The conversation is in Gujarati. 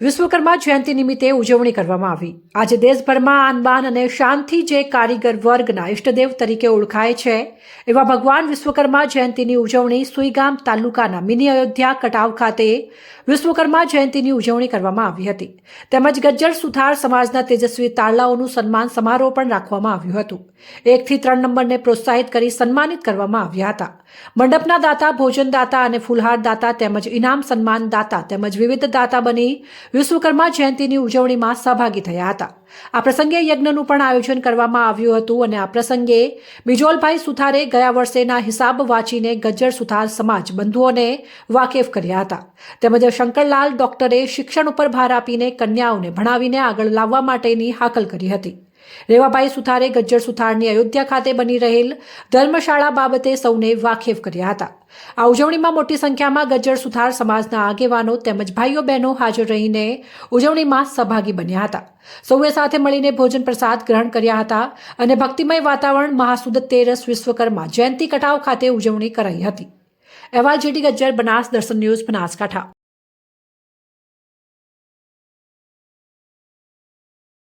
વિશ્વકર્મા જયંતિ નિમિત્તે ઉજવણી કરવામાં આવી. આજે દેશભરમાં આનબાન અને શાંતિ જે કારીગર વર્ગના ઇષ્ટદેવ તરીકે ઓળખાય છે, એવા ભગવાન વિશ્વકર્મા જયંતિની ઉજવણી સુઈગામ તાલુકાના મિની અયોધ્યા કટાવ ખાતે વિશ્વકર્મા જયંતિની ઉજવણી કરવામાં આવી હતી. તેમજ ગજ્જર સુથાર સમાજના તેજસ્વી તાળલાઓનું સન્માન સમારોહ પણ રાખવામાં આવ્યું હતું. એકથી ત્રણ નંબરને પ્રોત્સાહિત કરી સન્માનિત કરવામાં આવ્યા હતા. મંડપના દાતા, ભોજનદાતા અને ફુલહાર દાતા તેમજ ઇનામ સન્માન દાતા તેમજ વિવિધ દાતા બની વિશ્વકર્મા જયંતિની ઉજવણીમાં સહભાગી થયા હતા. આ પ્રસંગે યજ્ઞનું પણ આયોજન કરવામાં આવ્યું હતું અને આ પ્રસંગે બિજોલભાઈ સુથારે ગયા વર્ષેના હિસાબ વાંચીને ગજ્જર સુથાર સમાજ બંધુઓને વાકેફ કર્યા હતા. તેમજ શંકરલાલ ડોક્ટરે શિક્ષણ ઉપર ભાર આપીને કન્યાઓને ભણાવીને આગળ લાવવા માટેની હાકલ કરી હતી. રેવાભાઈ સુથારે ગજ્જર સુથારની અયોધ્યા ખાતે બની રહેલ ધર્મશાળા બાબતે સૌને વાકેફ કર્યા હતા. આ ઉજવણીમાં મોટી સંખ્યામાં ગજ્જર સુથાર સમાજના આગેવાનો તેમજ ભાઈઓ બહેનો હાજર રહીને ઉજવણીમાં સહભાગી બન્યા હતા. સૌએ સાથે મળીને ભોજન પ્રસાદ ગ્રહણ કર્યા હતા અને ભક્તિમય વાતાવરણ મહાસુદ તેરસ વિશ્વકર્મા જયંતિ કટાવ ખાતે ઉજવણી કરાઈ હતી. અહેવાલ જેડી ગજ્જર બનાસ દર્શન ન્યૂઝ બનાસકાંઠા.